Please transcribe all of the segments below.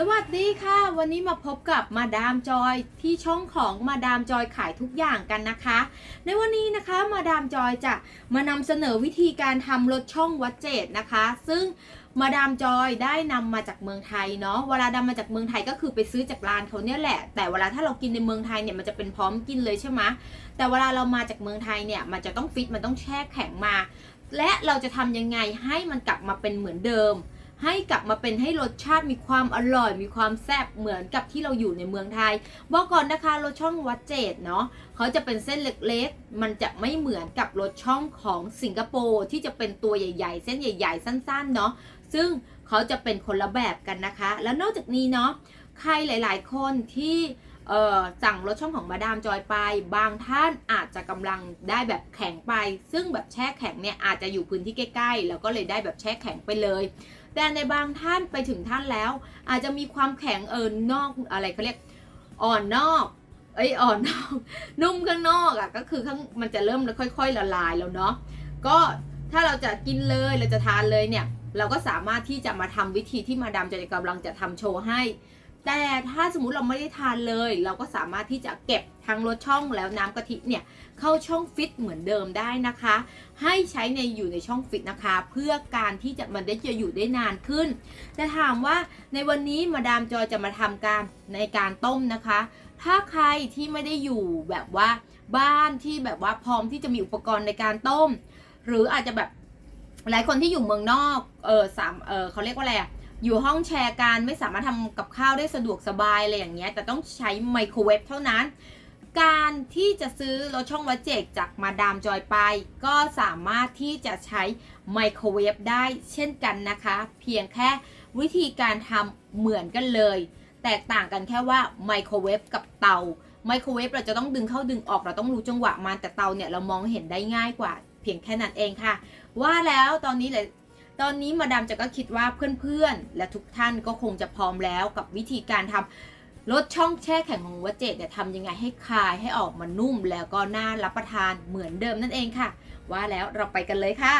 สวัสดีค่ะ วันนี้มาพบกับมาดามจอยที่ช่องของมาดามจอยขายทุกอย่างกันนะคะ ในวันนี้นะคะมาดามจอยจะมานำเสนอวิธีการทำรสช่องวัดเจดนะคะ ซึ่งมาดามจอยได้นำมาจากเมืองไทยเนาะเวลานำมาจากเมืองไทยก็คือไปซื้อจากร้านเขาเนี่ยแหละ แต่เวลาถ้าเรากินในเมืองไทยเนี่ยมันจะเป็นพร้อมกินเลยใช่ไหมแต่เวลาเรามาจากเมืองไทยเนี่ยมันจะต้องฟิตมันต้องแช่แข็งมา และเราจะทำยังไงให้มันกลับมาเป็นเหมือนเดิม ให้กลับมาเป็นให้รสชาติมีความอร่อย มีความแซ่บเหมือนกับที่เราอยู่ในเมืองไทย บอกก่อนนะคะรสช่องวัดเจดเนาะเขาจะเป็นเส้นเล็กๆ มันจะไม่เหมือนกับรสช่องของสิงคโปร์ที่จะเป็นตัวใหญ่ๆ เส้นใหญ่ๆ สั้นๆเนาะซึ่งเขาจะเป็นคนละแบบกันนะคะ แล้วนอกจากนี้เนาะใครหลาย ๆ คนที่ สั่งรสช่องของมาดามจอยไป บางท่านอาจจะกำลังได้แบบแข็งไป ซึ่งแบบแช่แข็งเนี่ยอาจจะอยู่พื้นที่ใกล้ๆ แล้วก็เลยได้แบบแช่แข็งไปเลย แต่ในบางท่านไปถึงท่านแล้ว อาจจะมีความแข็งเออนอกอะไรเขาเรียกอ่อนนอกเอ้ยอ่อนนอกนุ่มข้างนอกอะก็คือข้างมันจะเริ่มค่อยๆละลายแล้วเนาะก็ถ้าเราจะกินเลยเราจะทานเลยเนี่ยเราก็สามารถที่จะมาทำวิธีที่มาดามจะกำลังจะทำโชว์ให้ แต่ถ้าสมมุติเราไม่ได้ทานเลย เราก็สามารถที่จะเก็บทั้งรสช่องแล้วน้ำกะทิเนี่ยเข้าช่องฟิตเหมือนเดิมได้นะคะ ให้ใช้ในอยู่ในช่องฟิตนะคะ เพื่อการที่จะมันได้จะอยู่ได้นานขึ้นแต่ถามว่าในวันนี้มาดามจอยจะมาทำการในการต้มนะคะ ถ้าใครที่ไม่ได้อยู่แบบว่าบ้านที่แบบว่าพร้อมที่จะมีอุปกรณ์ในการต้ม หรืออาจจะแบบหลายคนที่อยู่เมืองนอกเออสามเออเขาเรียกว่าอะไรอะ อยู่ห้องแชร์กันไม่สามารถทำกับข้าวได้สะดวกสบายอะไรอย่างเงี้ยแต่ต้องใช้ไมโครเวฟเท่านั้น การที่จะซื้อรถช่องวัดเจกจากมาดามจอยไป ก็สามารถที่จะใช้ไมโครเวฟได้เช่นกันนะคะ เพียงแค่วิธีการทำเหมือนกันเลย แตกต่างกันแค่ว่าไมโครเวฟกับเตาไมโครเวฟเราจะต้องดึงเข้าดึงออกเราต้องรู้จังหวะมันแต่เตาเนี่ยเรามองเห็นได้ง่ายกว่า เพียงแค่นั้นเองค่ะ ว่าแล้วตอนนี้เลย ตอนนี้มาดามจะก็คิดว่าเพื่อนๆ และทุกท่านก็คงจะพร้อมแล้วกับวิธีการทำลดช่องแช่แข็งของวัจเจตเนี่ยทำยังไงให้คลายให้ออกมานุ่มแล้วก็น่ารับประทานเหมือนเดิมนั่นเองค่ะ ว่าแล้วเราไปกันเลยค่ะ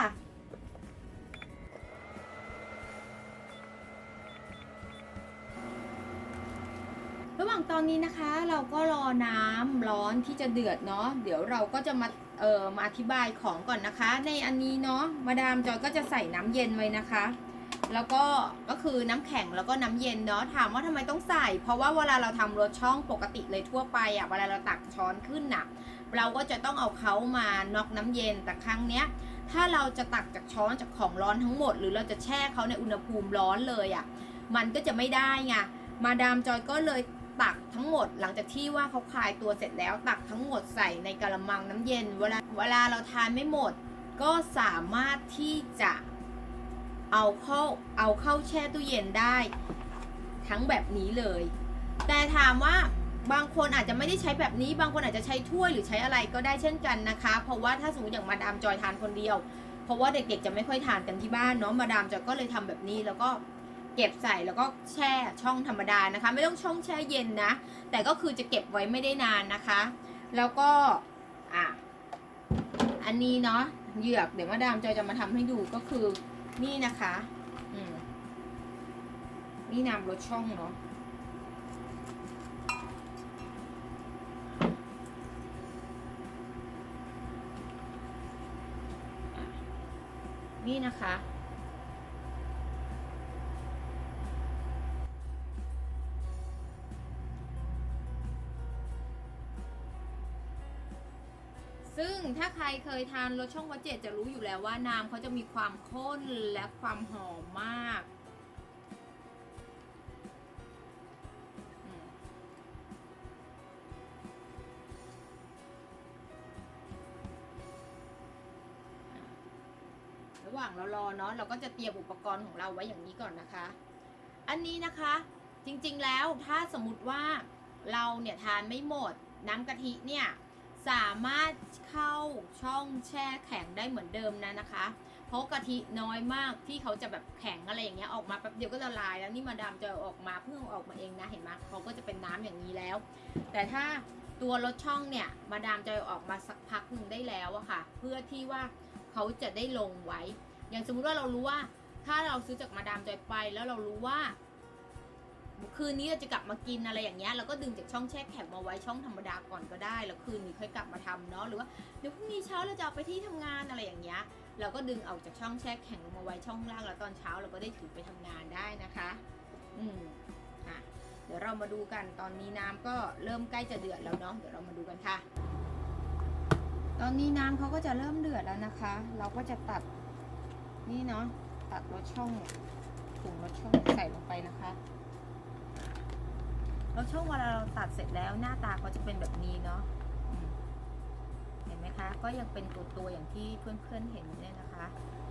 ระหว่างตอนนี้นะคะเราก็รอน้ำร้อนที่จะเดือดเนาะเดี๋ยวเราก็จะมา เอ่อมาอธิบายของก่อนนะคะ ในอันนี้เนาะมาดามจอยก็จะใส่น้ำเย็นไว้นะคะ แล้วก็ก็คือน้ำแข็งแล้วก็น้ำเย็นเนาะถามว่าทำไมต้องใส่ เพราะว่าเวลาเราทำรสช่องปกติเลยทั่วไปอะ่ะเวลาเราตักช้อนขึ้นน่ะ เราก็จะต้องเอาเขามาน็อกน้ำเย็นแต่ครั้งเนี้ยถ้าเราจะตักจากช้อนจากของร้อนทั้งหมด หรือเราจะแช่เขาในอุณหภูมิร้อนเลยอะ่ะมันก็จะไม่ได้ไงมาดามจอยก็เลย ตักทั้งหมดหลังจากที่ว่าเขาคลายตัวเสร็จแล้วตักทั้งหมดใส่ในกระมังน้ำเย็น เวลาเวลาเราทานไม่หมด ก็สามารถที่จะเอาเข้าเอาเข้าแช่ตู้เย็นได้ ทั้งแบบนี้เลย แต่ถามว่าบางคนอาจจะไม่ได้ใช้แบบนี้ บางคนอาจจะใช้ถ้วยหรือใช้อะไรก็ได้เช่นกันนะคะ เพราะว่าถ้าสมมติอย่างมาดามจอยทานคนเดียว เพราะว่าเด็กๆจะไม่ค่อยทานกันที่บ้านเนาะมาดามจอยก็เลยทำแบบนี้แล้วก็ เก็บใส่แล้วก็แช่ช่องธรรมดานะคะ ไม่ต้องช่องแช่เย็นนะ แต่ก็คือจะเก็บไว้ไม่ได้นานนะคะ แล้วก็อะอันนี้เนาะเหยือกเดี๋ยวมาดามจอยจะมาทำให้ดูก็คือนี่นะคะอืมนี่น้ำรสช่องเนาะนี่นะคะ ใครเคยทานรสช่องวัดเจดจะรู้อยู่แล้วว่าน้ำเขาจะมีความข้นและความหอมมากระหว่างเรารอเนาะเราก็จะเตรียมอุปกรณ์ของเราไว้อย่างนี้ก่อนนะคะ อันนี้นะคะจริงๆแล้วถ้าสมมติว่าเราเนี่ยทานไม่หมดน้ำกะทิเนี่ย สามารถเข้าช่องแช่แข็งได้เหมือนเดิมนะนะคะ เพราะกะทิน้อยมากที่เขาจะแบบแข็งอะไรอย่างเงี้ยออกมาแป๊บเดียวก็ละลาย แล้วนี่มาดามจะออกมาเพิ่งออกมาเองนะเห็นไหมเขาก็จะเป็นน้ำอย่างนี้แล้ว แต่ถ้าตัวรสช่องเนี่ยมาดามจะอออกมาสักพักหนึ่งได้แล้วอะค่ะ เพื่อที่ว่าเขาจะได้ลงไว้ อย่างสมมุติว่าเรารู้ว่า ถ้าเราซื้อจากมาดามจอยไปแล้วเรารู้ว่า คืนนี้เราจะกลับมากินอะไรอย่างเงี้ยเราก็ดึงจากช่องแช่แข็งมาไว้ช่องธรรมดาก่อนก็ได้แล้วคืนนี้ค่อยกลับมาทำเนาะหรือว่าเดี๋ยวพรุ่งนี้เช้าเราจะเอาไปที่ทำงานอะไรอย่างเงี้ยเราก็ดึงออกจากช่องแช่แข็งลงมาไว้ช่องล่างแล้วตอนเช้าเราก็ได้ถือไปทำงานได้นะคะ อืมอะเดี๋ยวเรามาดูกันตอนนี้น้ำก็เริ่มใกล้จะเดือดแล้วเนาะเดี๋ยวเรามาดูกันค่ะ ตอนนี้น้ำเขาก็จะเริ่มเดือดแล้วนะคะ เราก็จะตัดนี่เนาะตัดรสช่องถุงรสช่องใส่ลงไปนะคะ รสช่องเวลาเราตัดเสร็จแล้วหน้าตาเขาจะเป็นแบบนี้เนาะอืมเห็นไหมคะ ก็ยังเป็นตัวตัวๆอย่างที่เพื่อนๆเห็นเนี่ยนะคะอะ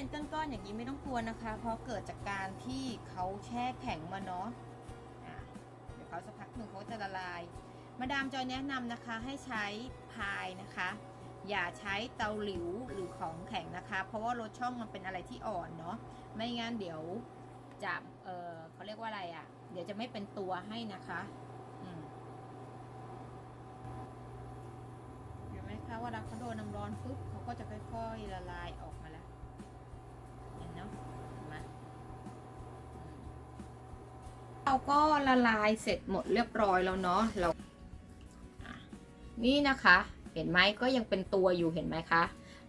เป็นก้อนๆอย่างนี้ไม่ต้องกลัวนะคะ เพราะเกิดจากการที่เขาแช่แข็งมาเนาะเดี๋ยวเขาสักพักหนึ่งเขาจะละลาย มาดามจอยแนะนำนะคะให้ใช้พายนะคะ อย่าใช้เตาหลิวหรือของแข็งนะคะ เพราะว่ารสช่องมันเป็นอะไรที่อ่อนเนาะไม่งั้นเดี๋ยวจะเออเขาเรียกว่าอะไรอะ่ะ เดี๋ยวจะไม่เป็นตัวให้นะคะอืมเห็นไหมคะเวลาเขาโดนน้ำร้อนปุ๊บเขาก็จะค่อยๆละลายออกมาแล้ว เนาะเราก็ละลายเสร็จหมดเรียบร้อยแล้วเนาะเรานี่นะคะ เห็นไหมก็ยังเป็นตัวอยู่เห็นไหมคะ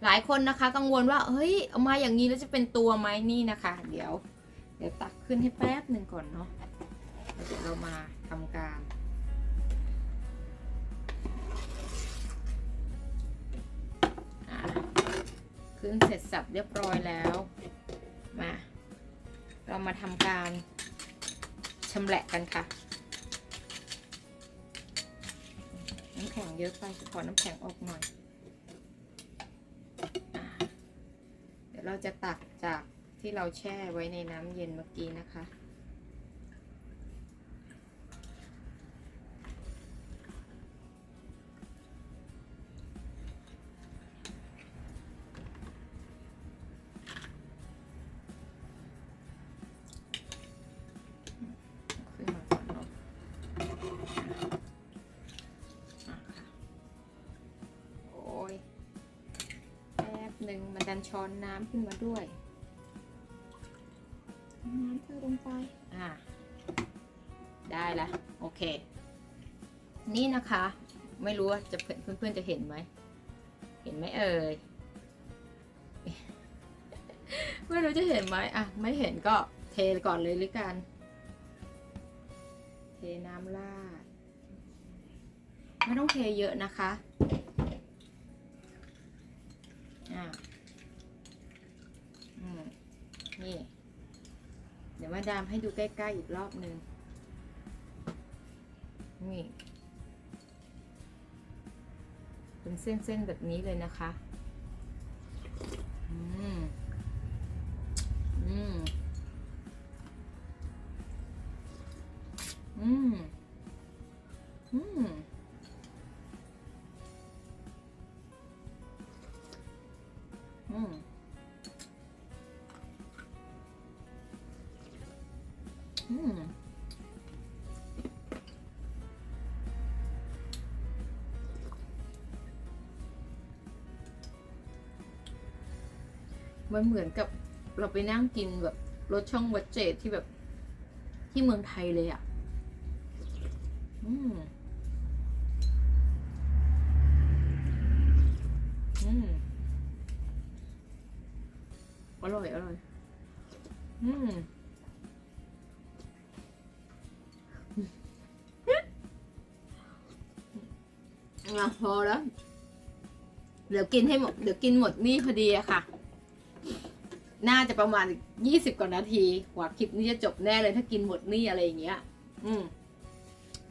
หลายคนนะคะ กังวลว่าเฮ้ยเอามาอย่างนี้แล้วจะเป็นตัวไหมนี่นะคะ เดี๋ยว เดี๋ยวตักขึ้นให้แป๊บหนึ่งก่อนเนาะเดี๋ยวเรามาทำการขึ้นเสร็จสับเรียบร้อยแล้ว มาทำการชำแหละกันค่ะ น้ำแข็งเยอะไปขอน้ำแข็งออกหน่อยอเดี๋ยวเราจะตักจากที่เราแช่ไว้ในน้ำเย็นเมื่อกี้นะคะ ดันช้อนน้ำขึ้นมาด้วยน้ำเธอลงไปอะได้ละโอเค นี่นะคะ ไม่รู้ว่าจะเพื่อนเพื่อนๆจะเห็นไหม เห็นไหมเอ่ยไม่รู้จะเห็นไหมอะ ไม่เห็นก็เทก่อนเลยหรือกัน เทน้ำราด ไม่ต้องเทเยอะนะคะ อ่าอืม นี่ เดี๋ยว มาดามให้ดูใกล้ ๆ อีกรอบหนึ่งนี่เป็นเส้น ๆ แบบนี้เลยนะคะ อืม อืม อืม อืม มันเหมือนกับเราไปนั่งกินแบบรสช่องวัดเจดที่แบบที่เมืองไทยเลยอะ่ะ อืม อืม อร่อย อร่อย อืมอะพอแล้ว เดี๋ยวกินให้หมด เดี๋ยวกินหมดนี่พอดีอะค่ะ น่าจะประมาณยี่สิบกว่านาทีกว่าคลิปนี้จะจบแน่เลยถ้ากินหมดนี่อะไรอย่างเงี้ย อืม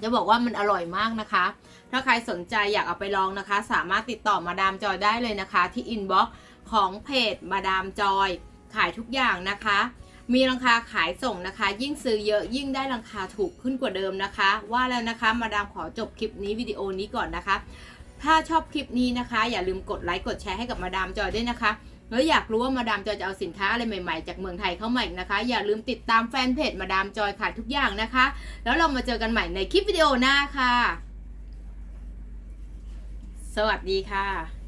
จะบอกว่ามันอร่อยมากนะคะ ถ้าใครสนใจอยากเอาไปลองนะคะ สามารถติดต่อมาดามจอยได้เลยนะคะ ที่อินบ็อกซ์ของเพจมาดามจอย ขายทุกอย่างนะคะ มีราคาขายส่งนะคะ ยิ่งซื้อเยอะยิ่งได้ราคาถูกขึ้นกว่าเดิมนะคะ ว่าแล้วนะคะ มาดามขอจบคลิปนี้วิดีโอนี้ก่อนนะคะ ถ้าชอบคลิปนี้นะคะ อย่าลืมกดไลค์กดแชร์ให้กับมาดามจอยด้วยนะคะ แล้วอยากรู้ว่ามาดามจอยจะเอาสินค้าอะไรใหม่ๆ จากเมืองไทยเข้ามาอีกนะคะ อย่าลืมติดตามแฟนเพจมาดามจอยขายทุกอย่างนะคะ แล้วเรามาเจอกันใหม่ในคลิปวิดีโอหน้าค่ะ สวัสดีค่ะ